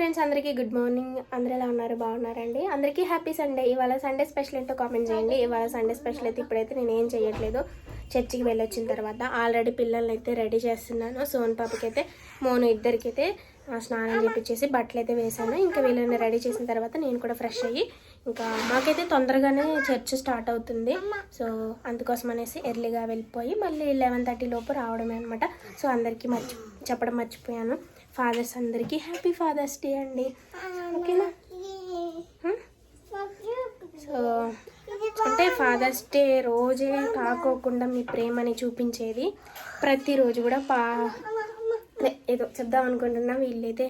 Friends అందరికీ good morning అందరూ ఎలా ఉన్నారు? బాగున్నారండి? అందరికీ హ్యాపీ సండే ఇవాళ సండే స్పెషల్ ఏంటో కామెంట్ చేయండి. ఇవాళ సండే స్పెషల్ అయితే ఇప్పుడైతే నేను ఏం చేయట్లేదు. చర్చికి వెళ్ళొచ్చిన తర్వాత ఆల్రెడీ పిల్లల్ని అయితే రెడీ చేస్తున్నాను. సోన్ పాపకి అయితే మోను ఇద్దరికైతే ఆ, స్నానం చేపించేసి బట్టలు అయితే వేసాను ఇంకా వీళ్ళని రెడీ చేసిన తర్వాత నేను కూడా ఫ్రెష్ అయ్యి ఇంకా మాకైతే తొందరగానే చర్చ్ స్టార్ట్ అవుతుంది. సో అందుకోసం అనేసి ఎర్లీగా వెళ్ళిపోయి మళ్ళీ లెవెన్ థర్టీ లోపు రావడమే అనమాట సో అందరికీ మర్చి చెప్పడం మర్చిపోయాను. ఫాదర్స్ అందరికీ హ్యాపీ ఫాదర్స్ డే అండి. ఓకేనా? సో అంటే ఫాదర్స్ డే రోజే కాకోకుండా మీ ప్రేమని చూపించేది ప్రతిరోజు కూడా పా ఏదో చెప్దాం అనుకుంటున్నా వీళ్ళైతే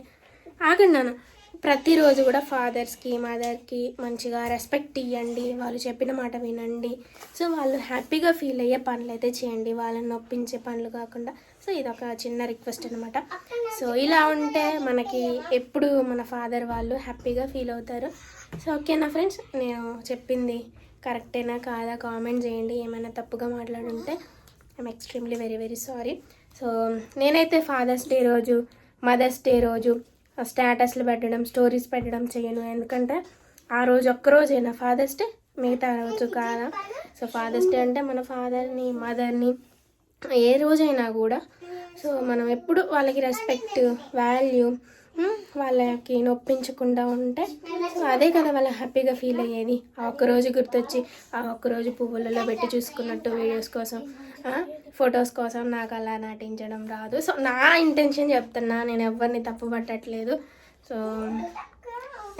ఆగండి నాన్న. ప్రతిరోజు కూడా ఫాదర్స్కి మదర్కి మంచిగా రెస్పెక్ట్ ఇవ్వండి వాళ్ళు చెప్పిన మాట వినండి. సో వాళ్ళు హ్యాపీగా ఫీల్ అయ్యే పనులు అయితే చేయండి. వాళ్ళని నొప్పించే పనులు కాకుండా సో ఇది ఒక చిన్న రిక్వెస్ట్ అనమాట సో ఇలా ఉంటే మనకి ఎప్పుడు మన ఫాదర్ వాళ్ళు హ్యాపీగా ఫీల్ అవుతారు. సో ఓకేనా ఫ్రెండ్స్ నేను చెప్పింది కరెక్టేనా కాదా? కామెంట్ చేయండి. ఏమైనా తప్పుగా మాట్లాడుంటే I'm extremely very very sorry. So నేనైతే ఫాదర్స్ డే రోజు మదర్స్ డే రోజు స్టేటస్లు పెట్టడం స్టోరీస్ పెట్టడం చేయను. ఎందుకంటే ఆ రోజు ఒక్కరోజైనా ఫాదర్స్ డే మిగతా రోజు కాదా? సో ఫాదర్స్ డే అంటే మన ఫాదర్ని మదర్ని ఏ రోజైనా కూడా. సో మనం ఎప్పుడు వాళ్ళకి రెస్పెక్ట్ వాల్యూ వాళ్ళకి నొప్పించకుండా ఉంటే సో అదే కదా వాళ్ళ హ్యాపీగా ఫీల్ అయ్యేది. ఆ ఒక్కరోజు గుర్తొచ్చి ఆ ఒక్కరోజు పువ్వులలో పెట్టి చూసుకున్నట్టు వీడియోస్ కోసం ఫొటోస్ కోసం నాకు అలా నటించడం రాదు. సో నా ఇంటెన్షన్ చెప్తున్నా నేను ఎవరిని తప్పు పట్టట్లేదు. సో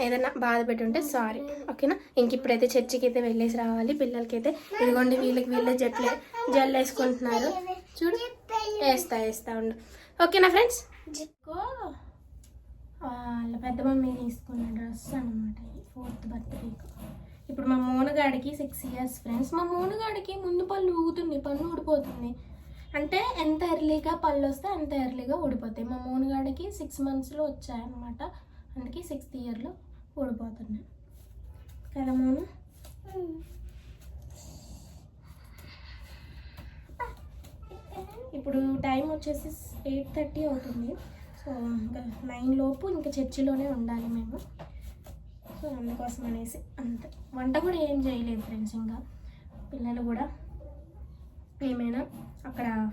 ఏదైనా బాధ పెట్టుంటే సారీ ఓకేనా? ఇంక ఇప్పుడైతే చర్చికి అయితే వెళ్ళేసి రావాలి. పిల్లలకి అయితే ఇదిగోండి వీళ్ళకి వీళ్ళే జట్లు. జల్లు వేసుకుంటున్నారు. చూడు. వేస్తా వేస్తా ఉండు. ఓకేనా ఫ్రెండ్స్ వాళ్ళ పెద్ద మమ్మీ తీసుకున్న డ్రెస్ అనమాట ఫోర్త్ బర్త్డేకి ఇప్పుడు మా మూనగాడికి సిక్స్ ఇయర్స్ ఫ్రెండ్స్ మా మూనగాడికి ముందు పళ్ళు ఊగుతుంది పన్ను ఊడిపోతుంది. అంటే ఎంత ఎర్లీగా పళ్ళు వస్తే అంత ఎర్లీగా ఊడిపోతాయి. మా మూనగాడికి సిక్స్ మంత్స్లో వచ్చాయన్నమాట. అందుకే సిక్స్త్ ఇయర్లో ఊడిపోతున్నాయి. కదా మోను? ఇప్పుడు టైం వచ్చేసి ఎయిట్ థర్టీ అవుతుంది. సో ఇంకా నైన్ లోపు ఇంకా చర్చిలోనే ఉండాలి మేము. సో అందుకోసం అనేసి అంతే. వంట కూడా ఏం చేయలేదు ఫ్రెండ్స్ ఇంకా. పిల్లలు కూడా ఏమైనా అక్కడ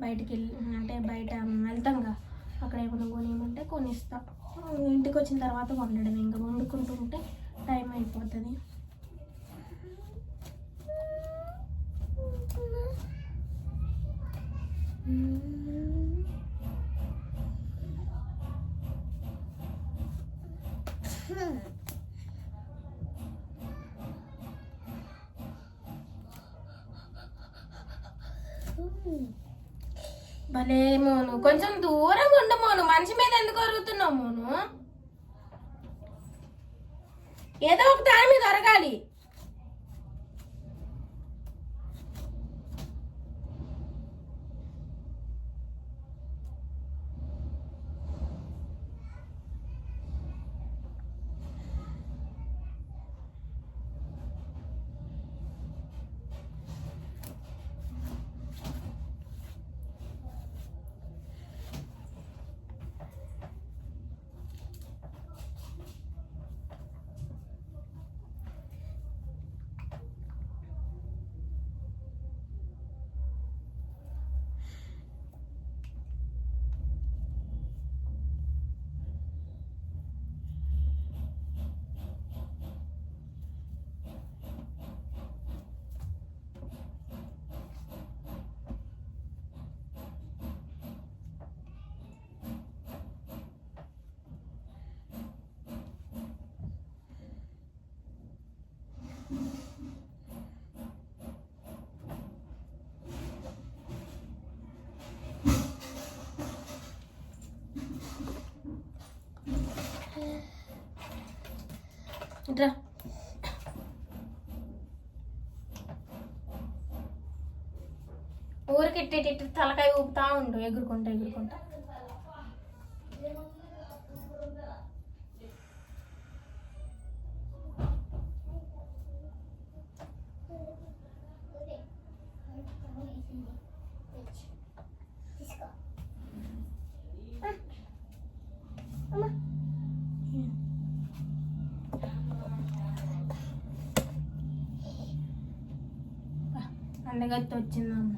బయటికి వెళ్ళి అంటే బయట వెళ్తాం కదా. అక్కడ ఏమైనా కొనియమంటే కొనిస్తా. ఇంటికి వచ్చిన తర్వాత వండడం ఇంకా వండుకుంటూ ఉంటే టైం అయిపోతుంది. Hmm. భలే మోను. కొంచెం దూరంగా ఉండు మోను. మనిషి మీద ఎందుకు అరుగుతున్నావు మోను? ఏదో ఒక దాని మీద అరగాలి. ఇట్రా ఊరికి ఇట్టి ఇట్టి తలకాయ ఊపుతా ఉండు ఎగురుకుంటా ఎగురుకుంటా. అందగత్తి వచ్చిందమ్మ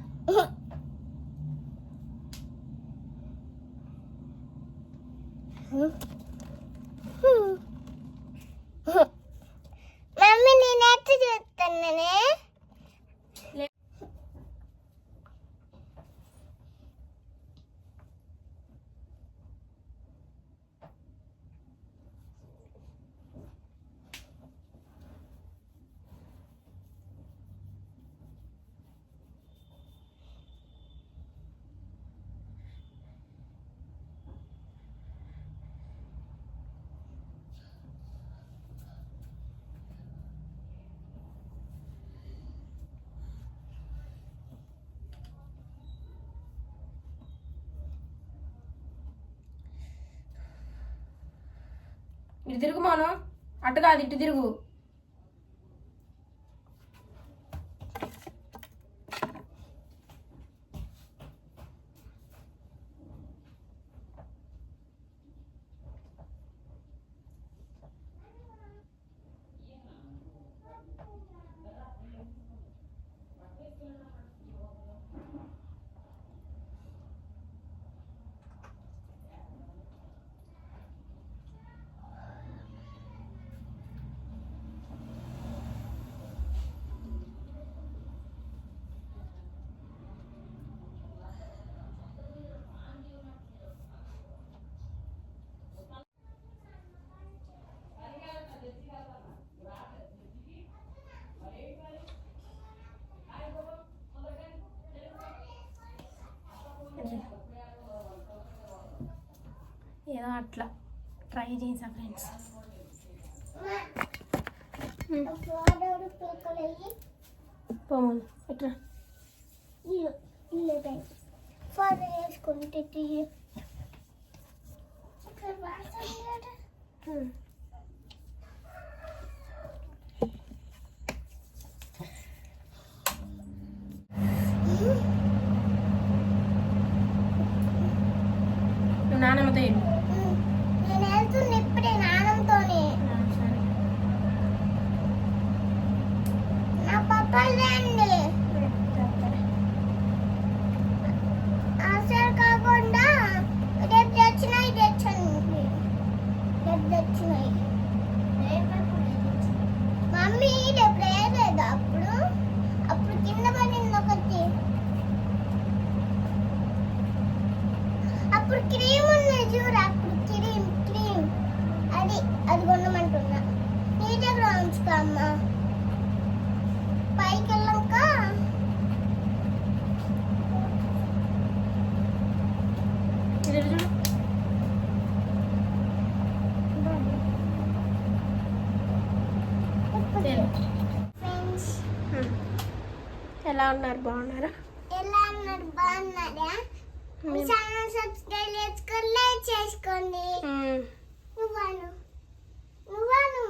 మమ్మీ తిరుగు మోను అటు కాదు ఇటు తిరుగు. ఏదో అట్లా ట్రై చేసా ఫ్రెండ్స్. పోమను ఎట్లా వేసుకుంటే తీయ ఇక్కడ వాసన లేదు. నువ్వు నాన్నమ్మతో వెళ్ళు ఉమ్, నేను వెళ్తున్నా ఇప్పుడే నానంతోనే సరే నా పప్పాలు రండి అసలు కాకుండా రేపు తెచ్చినాయి తెచ్చండి రేపు తెచ్చినాయి మమ్మీ రేపు అప్పుడు అప్పుడు కింద పడింది ఒకటి. అప్పుడు క్రీమ్ ఉంది చూడు. అప్పుడు క్రీమ్ క్రీమ్. అది అది కొనమంటున్నా నీ దగ్గర ఉంచుకో అమ్మా పైకి వెళ్ళాక ఇది చూడు వెళ్ళు. ఫ్రెండ్స్ ఎలా ఉన్నారు? బాగున్నారా? ఎలా ఉన్నారు? బాగున్నారా? మీ ఛానల్ సబ్స్క్రైబ్ చేసుకోండి లైక్ చేసుకోండి. నువ్వాను? నువ్వాను?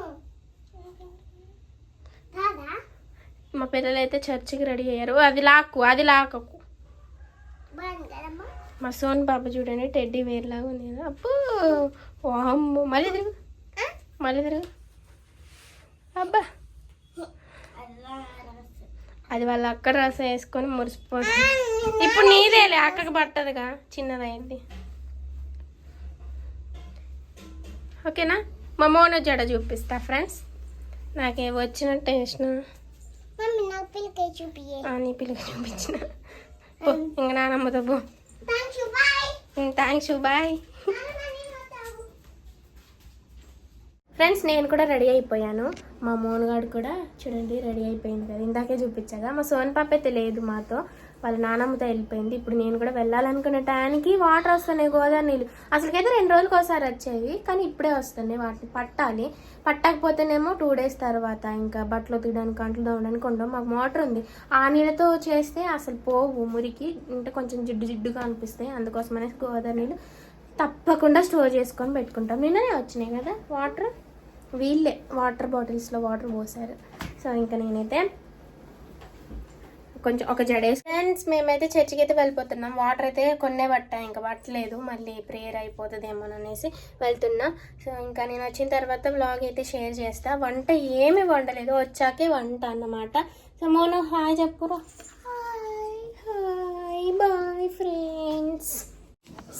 కాదా మా పిల్లలు అయితే చర్చికి రెడీ అయ్యారు. అది లాక్కు అది లాకకు మా సోన్ పాప చూడండి టెడ్డీ వేర్ లాగా ఉంది కదా. అప్పు వామ్మో! మళ్ళీ తిరుగు. మళ్ళీ తిరుగు. అబ్బా! అది వాళ్ళ అక్క రస వేసుకొని మురిసిపోతుంది. ఇప్పుడు నీదేలే అక్కకి పట్టదుగా. చిన్నదైంది. ఓకేనా? మా మోన జడ చూపిస్తా ఫ్రెండ్స్. నాకే వచ్చినట్టు వేసిన నీ పిల్లకి చూపించిన. ఇంక నానమ్మతో థ్యాంక్స్ బాయ్ ఫ్రెండ్స్ నేను కూడా రెడీ అయిపోయాను. మా మోనగాడు కూడా చూడండి రెడీ అయిపోయింది కదా. ఇందాకే చూపించగా. మా సోన్ పాప అయితే లేదు మాతో. వాళ్ళ నానమ్మతో వెళ్ళిపోయింది. ఇప్పుడు నేను కూడా వెళ్ళాలనుకునే టయానికి వాటర్ వస్తున్నాయి గోదావరి నీళ్ళు. అసలుకైతే రెండు రోజులకి ఒకసారి వచ్చేవి కానీ ఇప్పుడే వస్తున్నాయి వాటిని పట్టాలి. పట్టకపోతేనేమో టూ డేస్ తర్వాత ఇంకా బట్టలు తీయడానికి కంట్లు తోమడానికి ఉండవు మాకు మోటార్ ఉంది. ఆ నీళ్ళతో చేస్తే అసలు పోవు మురికి. అంటే కొంచెం జిడ్డు జిడ్డుగా అనిపిస్తాయి. అందుకోసమనే గోదావరి నీళ్ళు తప్పకుండా స్టోర్ చేసుకొని పెట్టుకుంటాం. నిన్ననే వచ్చినాయి కదా వాటర్? వీళ్ళే వాటర్ బాటిల్స్లో వాటర్ పోసారు. సో ఇంకా నేనైతే కొంచెం ఒక జడే ఫ్రెండ్స్ మేమైతే చర్చికి అయితే వెళ్ళిపోతున్నాం. వాటర్ అయితే కొన్నే పట్టా ఇంకా పట్టలేదు. మళ్ళీ ప్రేయర్ అయిపోతుందేమో అనేసి వెళ్తున్నా. సో ఇంకా నేను వచ్చిన తర్వాత బ్లాగ్ అయితే షేర్ చేస్తా. వంట ఏమి వండలేదు. వచ్చాకే వంట అన్నమాట. So Monu hi చెప్పురు. Hi hi bye friends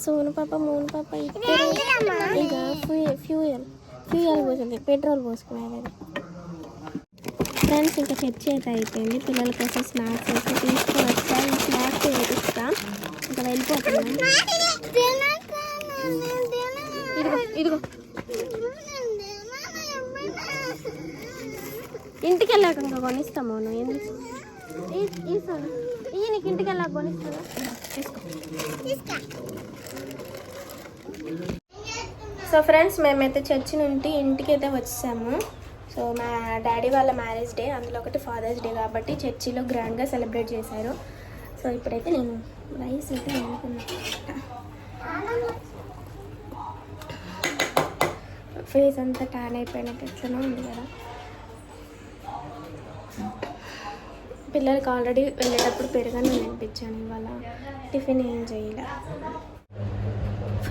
Sonu పాప మోను పాప ఇద్దరు ఫ్యూ ఇయర్ ఫ్యూయల్ పోసింది పెట్రోల్ పోసుకునేది. అది ఫ్రెండ్స్ ఇంకా చర్చ అయితే అయిపోయింది. పిల్లల కోసం స్నాక్స్ అయితే తీసుకొని వచ్చా స్నాక్స్ వేపిస్తా ఇంకా వెళ్ళిపోతున్నాను ఇదిగో ఇదిగో. ఇంటికి వెళ్ళాక ఇంకా కొనిస్తాము నువ్వు ఎందుకు? ఈ- నీకు ఇంటికి వెళ్ళాక కొనిస్తాను తీసుకో. సో ఫ్రెండ్స్ మేమైతే చర్చి నుండి ఇంటికి అయితే వచ్చేసాము సో మా డాడీ వాళ్ళ మ్యారేజ్ డే అందులో ఒకటి ఫాదర్స్ డే కాబట్టి చర్చిలో గ్రాండ్గా సెలబ్రేట్ చేశారు. సో ఇప్పుడైతే నేను రైస్ అయితే వండుకున్నా ఫేస్ అంతా ట్యాన్ అయిపోయినట్టు ఎట్లనో ఉంది కదా. పిల్లలకి ఆల్రెడీ వెళ్ళేటప్పుడు పెరుగని వినిపించాను ఇవాళ టిఫిన్ ఏం చేయాలి.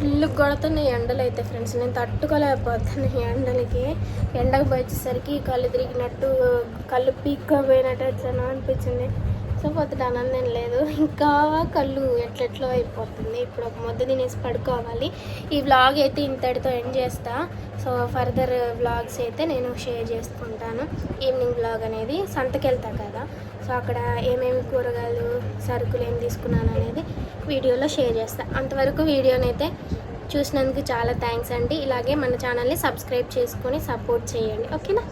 ఫుల్ కొడుతున్నాయి ఎండలు అయితే ఫ్రెండ్స్. నేను తట్టుకోలేకపోతున్నాను ఈ ఎండలకి. ఎండకు పోయేసరికి కళ్ళు తిరిగినట్టు కళ్ళు పీక్కపోయినట్టు వచ్చాను అనిపించింది. సో పొద్దుట ఆనందం లేదు. ఇంకా కళ్ళు ఎట్లెట్లో అయిపోతుంది? ఇప్పుడు ఒక ముద్ద తినేసి పడుకోవాలి. ఈ వ్లాగ్ అయితే ఇంతటితో ఎండ్ చేస్తా. సో ఫర్దర్ వ్లాగ్స్ అయితే నేను షేర్ చేసుకుంటాను. ఈవినింగ్ వ్లాగ్ అనేది సంతకెళ్తా కదా. సో అక్కడ ఏమేమి కూరగాయలు సరుకులు ఏం తీసుకున్నాను అనేది వీడియోలో షేర్ చేస్తాను అంతవరకు వీడియోనైతే చూసినందుకు చాలా థ్యాంక్స్ అండి. ఇలాగే మన ఛానల్ని సబ్స్క్రైబ్ చేసుకొని సపోర్ట్ చేయండి. ఓకేనా?